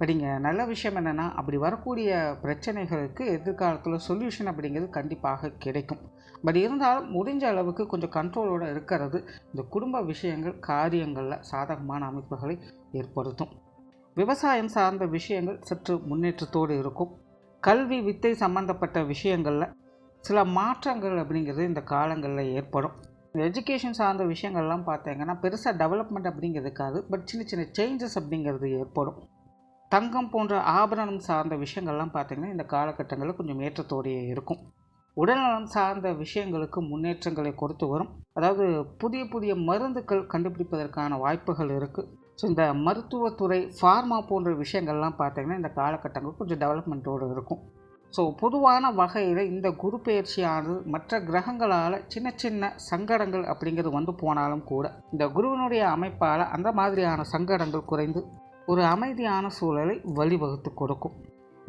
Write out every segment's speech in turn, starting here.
படிங்க நல்ல விஷயம் என்னென்னா அப்படி வரக்கூடிய பிரச்சனைகளுக்கு எதிர்காலத்தில் சொல்யூஷன் அப்படிங்கிறது கண்டிப்பாக கிடைக்கும். பட் இருந்தாலும் முடிஞ்ச அளவுக்கு கொஞ்சம் கண்ட்ரோலோடு இருக்கிறது இந்த குடும்ப விஷயங்கள் காரியங்களில் சாதகமான அமைப்புகளை ஏற்படுத்தும். விவசாயம் சார்ந்த விஷயங்கள் சற்று முன்னேற்றத்தோடு இருக்கும். கல்வி வித்தை சம்பந்தப்பட்ட விஷயங்களில் சில மாற்றங்கள் அப்படிங்கிறது இந்த காலங்களில் ஏற்படும். எஜுகேஷன் சார்ந்த விஷயங்கள்லாம் பார்த்தீங்கன்னா பெருசாக டெவலப்மெண்ட் அப்படிங்கிறது இருக்காது பட் சின்ன சின்ன சேஞ்சஸ் அப்படிங்கிறது ஏற்படும். தங்கம் போன்ற ஆபரணம் சார்ந்த விஷயங்கள்லாம் பார்த்திங்கன்னா இந்த காலகட்டங்களில் கொஞ்சம் ஏற்றத்தோடையே இருக்கும். உடல்நலம் சார்ந்த விஷயங்களுக்கு முன்னேற்றங்களை கொடுத்து வரும். அதாவது புதிய புதிய மருந்துகள் கண்டுபிடிப்பதற்கான வாய்ப்புகள் இருக்குது ஸோ இந்த மருத்துவத்துறை ஃபார்மா போன்ற விஷயங்கள்லாம் பார்த்திங்கன்னா இந்த காலகட்டங்கள் கொஞ்சம் டெவலப்மெண்ட்டோடு இருக்கும். ஸோ பொதுவான வகையில் இந்த குரு பயிற்சியானது மற்ற கிரகங்களால் சின்ன சின்ன சங்கடங்கள் அப்படிங்கிறது வந்து போனாலும் கூட இந்த குருவினுடைய அமைப்பால் அந்த மாதிரியான சங்கடங்கள் குறைந்து ஒரு அமைதியான சூழலை வழிவகுத்து கொடுக்கும்.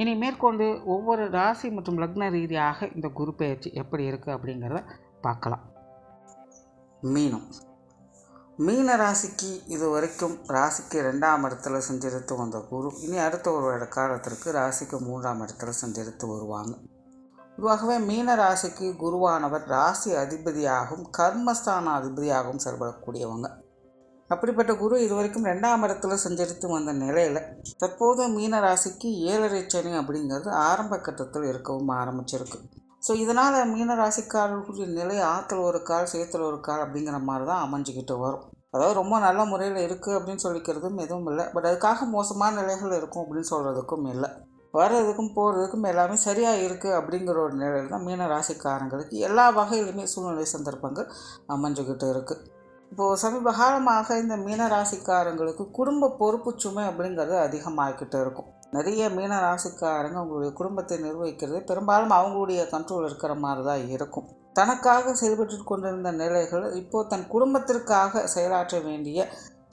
இனி மேற்கொண்டு ஒவ்வொரு ராசி மற்றும் லக்ன ரீதியாக இந்த குரு பயிற்சி எப்படி இருக்குது அப்படிங்கிறத பார்க்கலாம். மீனம். மீன ராசிக்கு இது வரைக்கும் ராசிக்கு ரெண்டாம் இடத்துல சஞ்சரித்து வந்த குரு இனி அடுத்த ஒரு வருட காலத்திற்கு ராசிக்கு மூன்றாம் இடத்துல சஞ்சரித்து வருவாங்க. பொதுவாகவே மீன ராசிக்கு குருவானவர் ராசி அதிபதியாகவும் கர்மஸ்தான அதிபதியாகவும் செயல்படக்கூடியவங்க. அப்படிப்பட்ட குரு இதுவரைக்கும் ரெண்டாம் இடத்துல சஞ்சரித்து வந்த நிலையில் தற்போது மீன ராசிக்கு ஏழரை சனி அப்படிங்கிறது ஆரம்ப கட்டத்தில் இருக்கவும் ஆரம்பிச்சிருக்கு. ஸோ இதனால் மீன ராசிக்காரர்களுடைய நிலை ஆற்றுல ஒரு கால் சேத்துல ஒரு கால் அப்படிங்கிற மாதிரி தான் அமைஞ்சிக்கிட்டு வரும். அதாவது ரொம்ப நல்ல முறையில் இருக்குது அப்படின்னு சொல்லிக்கிறதும் எதுவும் இல்லை. பட் அதுக்காக மோசமான நிலைகள் இருக்கும் அப்படின்னு சொல்கிறதுக்கும் இல்லை. வர்றதுக்கும் போகிறதுக்கும் எல்லாமே சரியாக இருக்குது அப்படிங்கிற ஒரு நிலையில் தான் மீன ராசிக்காரங்களுக்கு எல்லா வகையிலுமே சூழ்நிலை சந்தர்ப்பங்கள் அமைஞ்சுக்கிட்டு இருக்குது இப்போது சமீப காலமாக இந்த மீன ராசிக்காரங்களுக்கு குடும்ப பொறுப்பு சுமை அப்படிங்கிறது அதிகமாகிக்கிட்டு இருக்கும். நிறைய மீன ராசிக்காரங்க அவங்களுடைய குடும்பத்தை நிர்வகிக்கிறது பெரும்பாலும் அவங்களுடைய கண்ட்ரோல் இருக்கிற மாதிரி தான் இருக்கும். தனக்காக செயல்பட்டு கொண்டிருந்த நிலைகள் இப்போது தன் குடும்பத்திற்காக செயலாற்ற வேண்டிய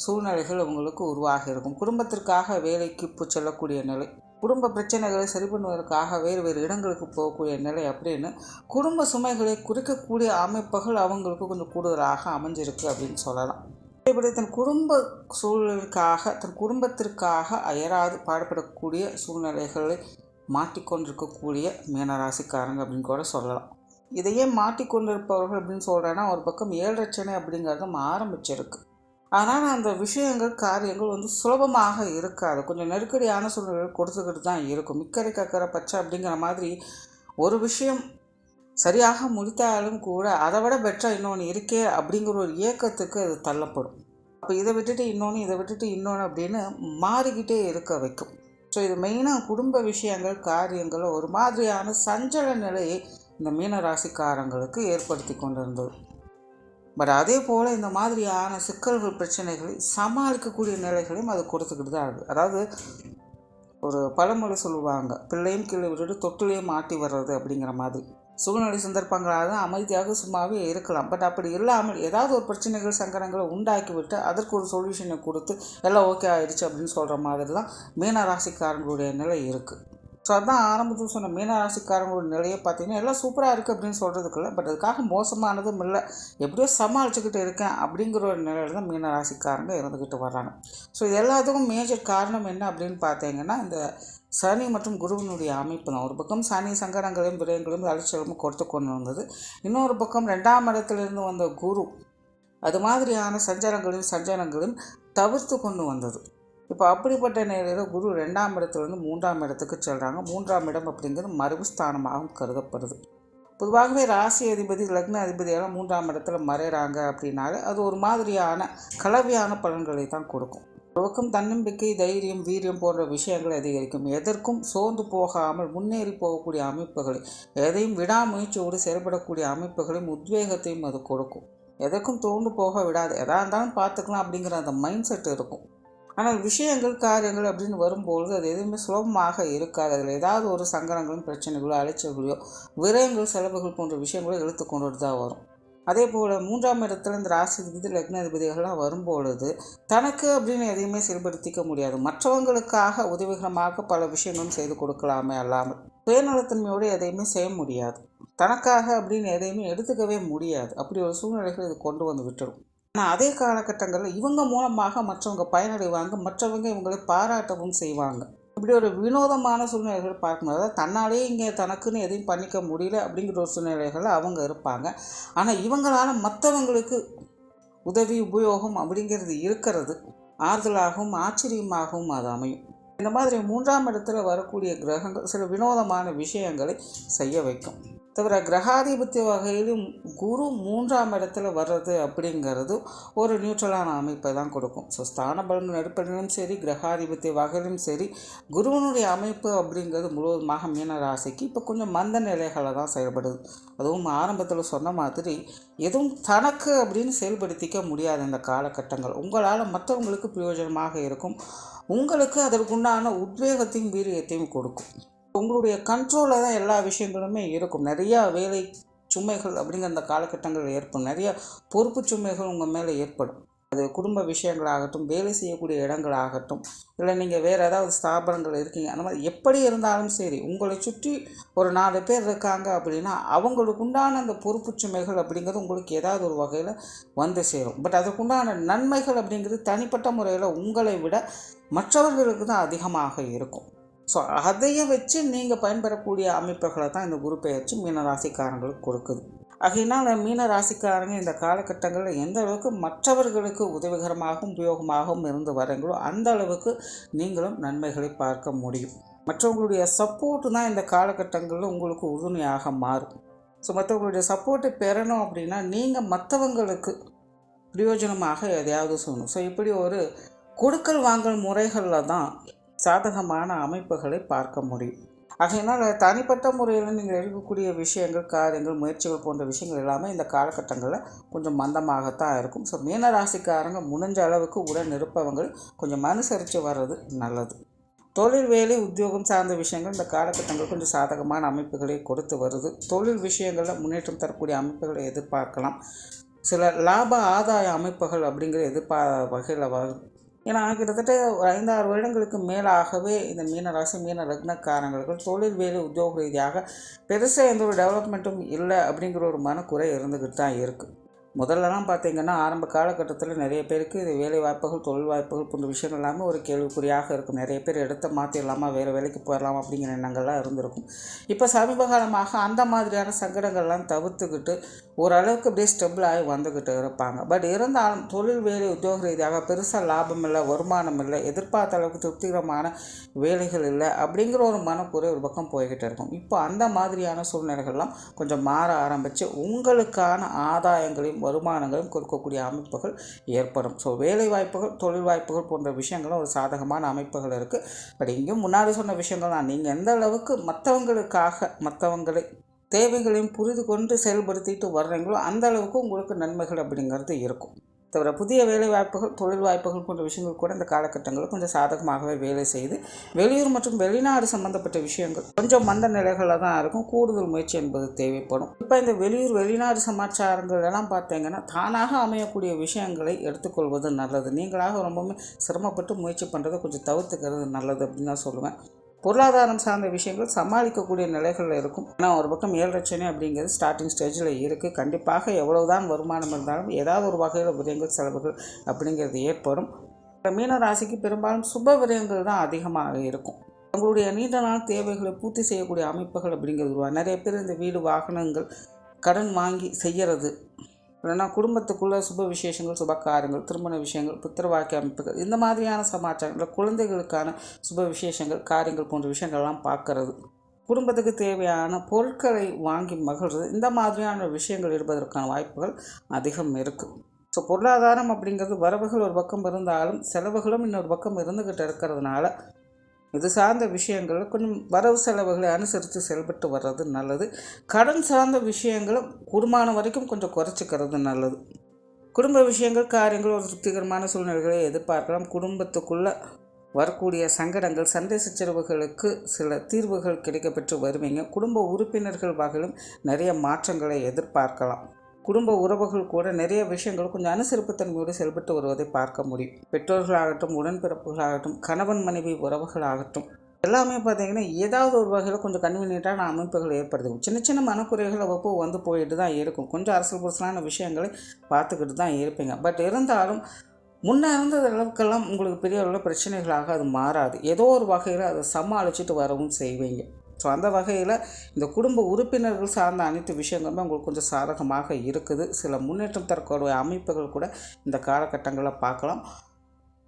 சூழ்நிலைகள் அவங்களுக்கு உருவாகி இருக்கும். குடும்பத்திற்காக வேலைக்கு செல்லக்கூடிய நிலை குடும்ப பிரச்சனைகளை சரி பண்ணுவதற்காக வேறு வேறு இடங்களுக்கு போகக்கூடிய நிலை அப்படின்னு குடும்ப சுமைகளை குறிக்கக்கூடிய அமைப்புகள் அவங்களுக்கு கொஞ்சம் கூடுதலாக அமைஞ்சிருக்கு அப்படின்னு சொல்லலாம். இப்படி தன் குடும்ப சூழலுக்காக தன் குடும்பத்திற்காக அயராது பாடுபடக்கூடிய சூழ்நிலைகளை மாட்டிக்கொண்டிருக்கக்கூடிய மீனராசிக்காரங்க அப்படின்னு கூட சொல்லலாம். இதையே மாட்டிக்கொண்டிருப்பவர்கள் அப்படின்னு சொல்கிறேன்னா ஒரு பக்கம் ஏழரச்சனை அப்படிங்கிறதும் ஆரம்பிச்சிருக்கு. ஆனால் அந்த விஷயங்கள் காரியங்கள் வந்து சுலபமாக இருக்காது. கொஞ்சம் நெருக்கடியான சூழ்நிலைகள் கொடுத்துக்கிட்டு தான் இருக்கும். மிக்கரை கக்கரை பச்சை அப்படிங்கிற மாதிரி ஒரு விஷயம் சரியாக முடித்தாலும் கூட அதை விட பெட்டராக இன்னொன்று இருக்கே அப்படிங்கிற ஒரு இயக்கத்துக்கு அது தள்ளப்படும். அப்போ இதை விட்டுட்டு இன்னொன்று இதை விட்டுட்டு இன்னொன்று அப்படின்னு மாறிக்கிட்டே இருக்க வைக்கும். ஸோ இது மெயினாக குடும்ப விஷயங்கள் காரியங்கள் ஒரு மாதிரியான சஞ்சல நிலையை இந்த மீன ராசிக்காரங்களுக்கு ஏற்படுத்தி கொண்டிருந்தது. பட் அதே போல் இந்த மாதிரியான சிக்கல்கள் பிரச்சனைகளை சமாளிக்கக்கூடிய நிலைகளையும் அது கொடுத்துக்கிட்டு தான் இருக்குது அதாவது ஒரு பழமொழி சொல்லுவாங்க பிள்ளையும் கீழே விட்டுட்டு தொட்டிலையும் மாட்டி வர்றது அப்படிங்கிற மாதிரி. சூழ்நிலை சந்தர்ப்பங்களாக அமைதியாக சும்மாவே இருக்கலாம். பட் அப்படி இல்லாமல் ஏதாவது ஒரு பிரச்சனைகள் சங்கடங்களை உண்டாக்கி விட்டு அதற்கு ஒரு சொல்யூஷனை கொடுத்து எல்லாம் ஓகே ஆயிடுச்சு அப்படின்னு சொல்கிற மாதிரி தான் மீனராசிக்காரங்களுடைய நிலை இருக்குது ஸோ அதான் ஆரம்பத்தில் சொன்ன மீனராசிக்காரங்களோட நிலையை பார்த்தீங்கன்னா எல்லாம் சூப்பராக இருக்குது அப்படின்னு சொல்கிறதுக்குள்ள பட் அதுக்காக மோசமானதும் இல்லை. எப்படியோ சமாளிச்சுக்கிட்டு இருக்கேன் அப்படிங்கிற ஒரு நிலையில் தான் மீனராசிக்காரங்க இருந்துக்கிட்டு வர்றாங்க. ஸோ இது எல்லாத்துக்கும் மேஜர் காரணம் என்ன அப்படின்னு பார்த்தீங்கன்னா இந்த சனி மற்றும் குருவினுடைய அமைப்பு தான். ஒரு பக்கம் சனி சங்கடங்களையும் விரயங்களையும் அலைச்சலும் கொடுத்து கொண்டு வந்தது. இன்னொரு பக்கம் ரெண்டாம் இடத்துலேருந்து வந்த குரு அது மாதிரியான சஞ்சாரங்களையும் சஞ்சாரங்களையும் தவிர்த்து கொண்டு வந்தது. இப்போ அப்படிப்பட்ட நிலையில் குரு ரெண்டாம் இடத்துலேருந்து மூன்றாம் இடத்துக்கு செல்கிறாங்க மூன்றாம் இடம் அப்படிங்கிறது மறுபுஸ்தானமாகவும் கருதப்படுது. பொதுவாகவே ராசி அதிபதி லக்ன அதிபதியெல்லாம் மூன்றாம் இடத்துல மறைகிறாங்க அப்படின்னாலே அது ஒரு மாதிரியான கலவையான பலன்களை தான் கொடுக்கும். ஒரு தன்னம்பிக்கை தைரியம் வீரியம் போன்ற விஷயங்கள் அதிகரிக்கும். எதற்கும் சோர்ந்து போகாமல் முன்னேறி போகக்கூடிய அமைப்புகளை எதையும் விடாமுயற்சியோடு செயல்படக்கூடிய அமைப்புகளையும் உத்வேகத்தையும் அது கொடுக்கும். எதற்கும் தோண்டு போக விடாது. எதா இருந்தாலும் பார்த்துக்கலாம் அப்படிங்கிற அந்த மைண்ட் செட் இருக்கும். ஆனால் விஷயங்கள் காரியங்கள் அப்படின்னு வரும்பொழுது அது எதுவுமே சுலபமாக இருக்காது. அதில் ஏதாவது ஒரு சங்கடங்களும் பிரச்சனைகளோ அலைச்சல்களோ விரயங்கள் செலவுகள் போன்ற விஷயங்களோ இழுத்து கொண்டு தான் வரும். அதே போல் மூன்றாம் இடத்துல இந்த ராசி லக்னாதிபதிகள்லாம் வரும்பொழுது தனக்கு அப்படின்னு எதையுமே செயல்படுத்திக்க முடியாது. மற்றவங்களுக்காக உதவிகரமாக பல விஷயங்களும் செய்து கொடுக்கலாமே அல்லாமல். சுயநலத்தன்மையோடு எதையுமே செய்ய முடியாது. தனக்காக அப்படின்னு எதையுமே எடுத்துக்கவே முடியாது. அப்படி ஒரு சூழ்நிலைகள் இது கொண்டு வந்து விட்டுரும். ஆனால் அதே காலகட்டங்களில் இவங்க மூலமாக மற்றவங்க பயனடைவாங்க மற்றவங்க இவங்களை பாராட்டவும் செய்வாங்க. இப்படி ஒரு வினோதமான சூழ்நிலைகள் பார்க்கும்போது அதாவது தன்னாலே இங்கே தனக்குன்னு எதையும் பண்ணிக்க முடியல அப்படிங்கிற ஒரு சூழ்நிலைகளில் அவங்க இருப்பாங்க. ஆனால் இவங்களால் மற்றவங்களுக்கு உதவி உபயோகம் அப்படிங்கிறது இருக்கிறது. ஆறுதலாகவும் ஆச்சரியமாகவும் அது அமையும். இந்த மாதிரி மூன்றாம் இடத்துல வரக்கூடிய கிரகங்கள் சில வினோதமான விஷயங்களை செய்ய வைக்கும். தவிர கிரகாதிபத்திய வகையிலும் குரு மூன்றாம் இடத்துல வர்றது அப்படிங்கிறது ஒரு நியூட்ரலான அமைப்பை தான் கொடுக்கும். ஸோ ஸ்தான பலன் அடிப்படையிலும் சரி கிரகாதிபத்திய வகையிலும் சரி குருவனுடைய அமைப்பு அப்படிங்கிறது முழுவதுமாக மீன ராசிக்கு இப்போ கொஞ்சம் மந்த நிலைகளில் தான் செயல்படுது. அதுவும் ஆரம்பத்தில் சொன்ன மாதிரி எதுவும் தனக்கு அப்படின்னு செயல்படுத்திக்க முடியாது இந்த காலகட்டங்கள். உங்களால் மற்றவங்களுக்கு பிரயோஜனமாக இருக்கும். உங்களுக்கு அதற்குண்டான உத்வேகத்தையும் வீரியத்தையும் கொடுக்கும். உங்களுடைய கண்ட்ரோலில் தான் எல்லா விஷயங்களுமே இருக்கும். நிறையா வேலை சுமைகள் அப்படிங்கிற அந்த காலகட்டங்கள் ஏற்படும். நிறையா பொறுப்பு சுமைகள் உங்கள் மேலே ஏற்படும். அது குடும்ப விஷயங்களாகட்டும் வேலை செய்யக்கூடிய இடங்களாகட்டும் இல்லை நீங்கள் வேறு ஏதாவது ஸ்தாபனங்கள் இருக்கீங்க அந்த மாதிரி எப்படி இருந்தாலும் சரி உங்களை சுற்றி ஒரு நாலு பேர் இருக்காங்க அப்படின்னா அவங்களுக்கு உண்டான அந்த பொறுப்பு சுமைகள் அப்படிங்கிறது உங்களுக்கு ஏதாவது ஒரு வகையில் வந்து சேரும். பட் அதுக்குண்டான நன்மைகள் அப்படிங்கிறது தனிப்பட்ட முறையில் உங்களை விட மற்றவர்களுக்கு தான் அதிகமாக இருக்கும். ஸோ அதையே வச்சு நீங்கள் பயன்பெறக்கூடிய அமைப்புகளை தான் இந்த குரு பெயர்ச்சி மீனராசிக்காரங்களுக்கு கொடுக்குது. ஆகையினால் மீன ராசிக்காரங்க இந்த காலகட்டங்களில் எந்த அளவுக்கு மற்றவர்களுக்கு உதவிகரமாகவும் உபயோகமாகவும் இருந்து வரீங்களோ அந்த அளவுக்கு நீங்களும் நன்மைகளை பார்க்க முடியும். மற்றவங்களுடைய சப்போர்ட்டு தான் இந்த காலகட்டங்களில் உங்களுக்கு உறுதுணையாக மாறும். ஸோ மற்றவங்களுடைய சப்போர்ட்டை பெறணும் அப்படின்னா நீங்கள் மற்றவங்களுக்கு பிரயோஜனமாக எதையாவது சொல்லணும். ஸோ இப்படி ஒரு கொடுக்கல் வாங்கல் முறைகளில் தான் சாதகமான அமைப்புகளை பார்க்க முடியும். ஆகையினால் தனிப்பட்ட முறையில் நீங்கள் எடுக்கக்கூடிய விஷயங்கள் காரியங்கள் முயற்சிகள் போன்ற விஷயங்கள் எல்லாமே இந்த காலகட்டங்களில் கொஞ்சம் மந்தமாகத்தான் இருக்கும். ஸோ மீனராசிக்காரங்க முடிஞ்ச அளவுக்கு உடன் இருப்பவங்கள் கொஞ்சம் அனுசரித்து வர்றது நல்லது. தொழில் வேலை உத்தியோகம் சார்ந்த விஷயங்கள் இந்த காலகட்டங்கள் கொஞ்சம் சாதகமான அமைப்புகளை கொடுத்து வருது. தொழில் விஷயங்களில் முன்னேற்றம் தரக்கூடிய அமைப்புகளை எதிர்பார்க்கலாம். சில லாப ஆதாய அமைப்புகள் அப்படிங்கிற எதிர்பார் வகையில் வரும் ஏன்னா கிட்டத்தட்ட ஒரு ஐந்தாறு வருடங்களுக்கு மேலாகவே இந்த மீனராசி மீன லக்னக்காரங்களுக்கு தொழில் வேலை உத்தியோக ரீதியாக பெருசாக எந்த ஒரு டெவலப்மெண்ட்டும் இல்லை அப்படிங்கிற ஒரு மனக்குறை இருந்துக்கிட்டு தான் இருக்குது முதல்லலாம் பார்த்தீங்கன்னா ஆரம்ப காலகட்டத்தில் நிறைய பேருக்கு இது வேலை வாய்ப்புகள் தொழில் வாய்ப்புகள் போன்ற விஷயங்கள் எல்லாமே ஒரு கேள்விக்குறியாக இருக்கும். நிறைய பேர் இடத்த மாற்றிடலாமா வேறு வேலைக்கு போயிடலாம் அப்படிங்கிற எண்ணங்கள்லாம் இருந்திருக்கும். இப்போ சமீப காலமாக அந்த மாதிரியான சங்கடங்கள்லாம் தவிர்த்துக்கிட்டு ஓரளவுக்கு அப்படியே ஸ்டெபிள் ஆகி வந்துக்கிட்டு இருப்பாங்க. பட் இருந்தாலும் தொழில் வேலை உத்தியோக ரீதியாக பெருசாக லாபம் இல்லை வருமானம் இல்லை எதிர்பார்த்த அளவுக்கு திருப்திகரமான வேலைகள் இல்லை அப்படிங்கிற ஒரு மனக்குறை ஒரு பக்கம் போய்கிட்டு இருக்கும். இப்போ அந்த மாதிரியான சூழ்நிலைகள்லாம் கொஞ்சம் மாற ஆரம்பித்து உங்களுக்கான ஆதாயங்களையும் வருமானங்களும் கொடுக்கக்கூடிய அமைப்புகள் ஏற்படும். ஸோ வேலை வாய்ப்புகள் தொழில் வாய்ப்புகள் போன்ற விஷயங்களும் ஒரு சாதகமான அமைப்புகள் இருக்குது பட் இங்கேயும் முன்னாடி சொன்ன விஷயங்கள் தான். நீங்கள் எந்த அளவுக்கு மற்றவங்களுக்காக மற்றவங்களை தேவைகளையும் புரிந்து கொண்டு செயல்படுத்திட்டு வர்றீங்களோ அந்த அளவுக்கு உங்களுக்கு நன்மைகள் அப்படிங்கிறது இருக்கும். தவிர புதிய வேலை வாய்ப்புகள் தொழில் வாய்ப்புகள் போன்ற விஷயங்கள் கூட இந்த காலகட்டங்களில் கொஞ்சம் சாதகமாகவே வேலை செய்து வெளியூர் மற்றும் வெளிநாடு சம்பந்தப்பட்ட விஷயங்கள் கொஞ்சம் மந்த நிலைகளில் தான் இருக்கும். கூடுதல் முயற்சி என்பது தேவைப்படும். இப்போ இந்த வெளியூர் வெளிநாடு சமாச்சாரங்கள் எல்லாம் பார்த்தீங்கன்னா தானாக அமையக்கூடிய விஷயங்களை எடுத்துக்கொள்வது நல்லது. நீங்களாக ரொம்பவுமே சிரமப்பட்டு முயற்சி பண்ணுறதை கொஞ்சம் தவிர்த்துக்கிறது நல்லது அப்படின்னு தான் சொல்லுவேன். பொருளாதாரம் சார்ந்த விஷயங்கள் சமாளிக்கக்கூடிய நிலைகளில் இருக்கும். ஆனால் ஒரு பக்கம் ஏழு லட்சணை அப்படிங்கிறது ஸ்டார்டிங் ஸ்டேஜில் இருக்குது கண்டிப்பாக எவ்வளவுதான் வருமானம் இருந்தாலும் ஏதாவது ஒரு வகையில் விரயங்கள் செலவுகள் அப்படிங்கிறது ஏற்படும். மீன ராசிக்கு பெரும்பாலும் சுப விரயங்கள் தான் அதிகமாக இருக்கும். அவங்களுடைய நீண்ட நாள் தேவைகளை பூர்த்தி செய்யக்கூடிய அமைப்புகள் அப்படிங்கிறது நிறைய பேர் இந்த வீடு வாகனங்கள் கடன் வாங்கி செய்கிறது இல்லைன்னா குடும்பத்துக்குள்ள சுப விசேஷங்கள் சுப காரியங்கள் திருமண விஷயங்கள் புத்திரவாக்கிய அமைப்புகள் இந்த மாதிரியான சமாச்சாரங்கள் குழந்தைகளுக்கான சுப விசேஷங்கள் காரியங்கள் போன்ற விஷயங்கள்லாம் பார்க்கறது. குடும்பத்துக்கு தேவையான பொருட்களை வாங்கி மகிழ்றது இந்த மாதிரியான விஷயங்கள் இருப்பதற்கான வாய்ப்புகள் அதிகம் இருக்குது ஸோ பொருளாதாரம் அப்படிங்கிறது வரவுகள் ஒரு பக்கம் இருந்தாலும் செலவுகளும் இன்னொரு பக்கம் இருந்துக்கிட்டு இருக்கிறதுனால இது சார்ந்த விஷயங்களும் கொஞ்சம் வரவு செலவுகளை அனுசரித்து செயல்பட்டு வர்றது நல்லது. கடன் சார்ந்த விஷயங்களும் குடும்பமான வரைக்கும் கொஞ்சம் குறைச்சிக்கிறது நல்லது. குடும்ப விஷயங்கள் காரியங்கள் ஒரு திருப்திகரமான சூழ்நிலைகளை எதிர்பார்க்கலாம். குடும்பத்துக்குள்ளே வரக்கூடிய சங்கடங்கள் சண்டை சச்சரவுகளுக்கு சில தீர்வுகள் கிடைக்கப்பெற்று வருவீங்க. குடும்ப உறுப்பினர்கள் வகையிலும் நிறைய மாற்றங்களை எதிர்பார்க்கலாம். குடும்ப உறவுகள் கூட நிறைய விஷயங்கள் கொஞ்சம் அனுசரிப்புத்தன்மையோடு செயல்பட்டு வருவதை பார்க்க முடியும். பெற்றோர்களாகட்டும் உடன்பிறப்புகளாகட்டும் கணவன் மனைவி உறவுகளாகட்டும் எல்லாமே பார்த்தீங்கன்னா ஏதாவது ஒரு வகையில் கொஞ்சம் கன்வீனியண்ட்டான அமைப்புகள் ஏற்படுது சின்ன சின்ன மனக்குறைகள் அவ்வப்போ வந்து போயிட்டு தான் இருக்கும். கொஞ்சம் அரசியல் புரசலான விஷயங்களை பார்த்துக்கிட்டு தான் இருப்பீங்க. பட் இருந்தாலும் முன்னே இருந்தது அளவுக்கெல்லாம் உங்களுக்கு பெரிய அளவில் பிரச்சனைகளாக அது மாறாது. ஏதோ ஒரு வகையில் அதை சமாளிச்சுட்டு வரவும் செய்வீங்க. ஸோ அந்த வகையில் இந்த குடும்ப உறுப்பினர்கள் சார்ந்த அனைத்து விஷயங்களுமே உங்களுக்கு கொஞ்சம் சாதகமாக இருக்குது. சில முன்னேற்றம் தரக்கூடிய அமைப்புகள் கூட இந்த காலகட்டங்களில் பார்க்கலாம்.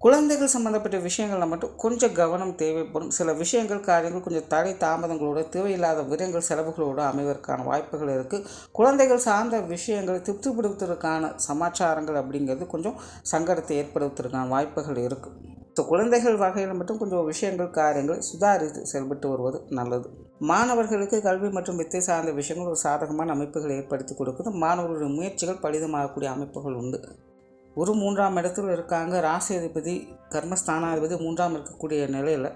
குழந்தைகள் சம்மந்தப்பட்ட விஷயங்களில் மட்டும் கொஞ்சம் கவனம் தேவைப்படும். சில விஷயங்கள் காரியங்கள் கொஞ்சம் தடை தாமதங்களோட தேவையில்லாத விரயங்கள் செலவுகளோடு அமைவதற்கான வாய்ப்புகள் இருக்குது குழந்தைகள் சார்ந்த விஷயங்களை திருப்திப்படுத்துவதற்கான சமாச்சாரங்கள் அப்படிங்கிறது கொஞ்சம் சங்கடத்தை ஏற்படுத்துவதற்கான வாய்ப்புகள் இருக்குது குழந்தைகள் வகையில் மட்டும் கொஞ்சம் விஷயங்கள் காரியங்கள் சுதாரித்து செயல்பட்டு வருவது நல்லது. மாணவர்களுக்கு கல்வி மற்றும் வித்தை சார்ந்த விஷயங்கள் ஒரு சாதகமான அமைப்புகளை ஏற்படுத்தி கொடுக்குது. மாணவர்களுடைய முயற்சிகள் பலிதமாகக்கூடிய அமைப்புகள் உண்டு. ஒரு மூன்றாம் இடத்தில் இருக்காங்க. ராசியதிபதி கர்மஸ்தானாதிபதி மூன்றாம் இருக்கக்கூடிய நிலையில்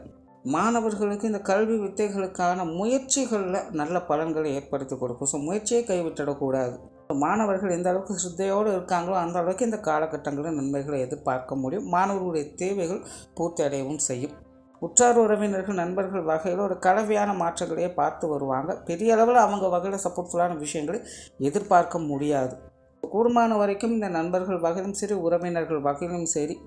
மாணவர்களுக்கு இந்த கல்வி வித்தைகளுக்கான முயற்சிகளில் நல்ல பலன்களை ஏற்படுத்தி கொடுக்கும். ஸோ முயற்சியை கைவிட்டிடக்கூடாது. மாணவர்கள் எந்த அளவுக்கு சுத்தையோடு இருக்காங்களோ அந்த அளவுக்கு இந்த காலகட்டங்களில் நன்மைகளை எதிர்பார்க்க முடியும். மாணவர்களுடைய தேவைகள் பூர்த்தி அடையவும் செய்யும். உற்றார் உறவினர்கள் நண்பர்கள் வகையில் ஒரு கலவையான மாற்றங்களையே பார்த்து வருவாங்க. பெரிய அளவில் அவங்க வகையில் சப்போர்ட்ஃபுல்லான விஷயங்களை எதிர்பார்க்க முடியாது. கூடுமான வரைக்கும் இந்த நண்பர்கள் வகையிலும் சரி உறவினர்கள் வகையிலும் சரி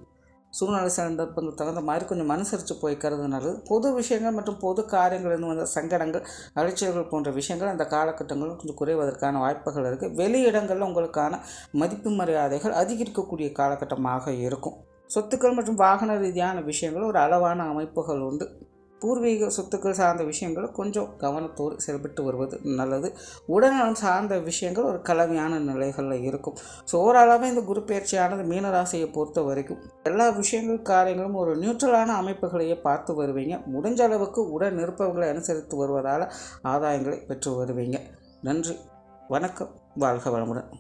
சூழ்நிலை சந்தர்ப்பங்கள் தகுந்த மாதிரி கொஞ்சம் மனசரித்து போய்க்கிறது நல்லது. பொது விஷயங்கள் மற்றும் பொது காரியங்கள் வந்த சங்கடங்கள் அலைச்சல்கள் போன்ற விஷயங்கள் அந்த காலகட்டங்களில் கொஞ்சம் குறைவதற்கான வாய்ப்புகள் இருக்குது வெளி இடங்களில் உங்களுக்கான மதிப்பு மரியாதைகள் அதிகரிக்கக்கூடிய காலகட்டமாக இருக்கும். சொத்துக்கள் மற்றும் வாகன ரீதியான விஷயங்கள் ஒரு அளவான அமைப்புகள் உண்டு. பூர்வீக சொத்துக்கள் சார்ந்த விஷயங்களை கொஞ்சம் கவனத்தோடு செயல்பட்டு வருவது நல்லது. உடல்நலம் சார்ந்த விஷயங்கள் ஒரு கலவையான நிலைகளில் இருக்கும். ஸோ ஓரளவு இந்த குரு பயிற்சியானது மீனராசியை பொறுத்த வரைக்கும் எல்லா விஷயங்கள் காரியங்களும் ஒரு நியூட்ரலான அமைப்புகளையே பார்த்து வருவீங்க. முடிஞ்ச அளவுக்கு உடல் நிருப்பவங்களை அனுசரித்து வருவதால் ஆதாயங்களை பெற்று வருவீங்க. நன்றி. வணக்கம். வாழ்க வளமுடன்.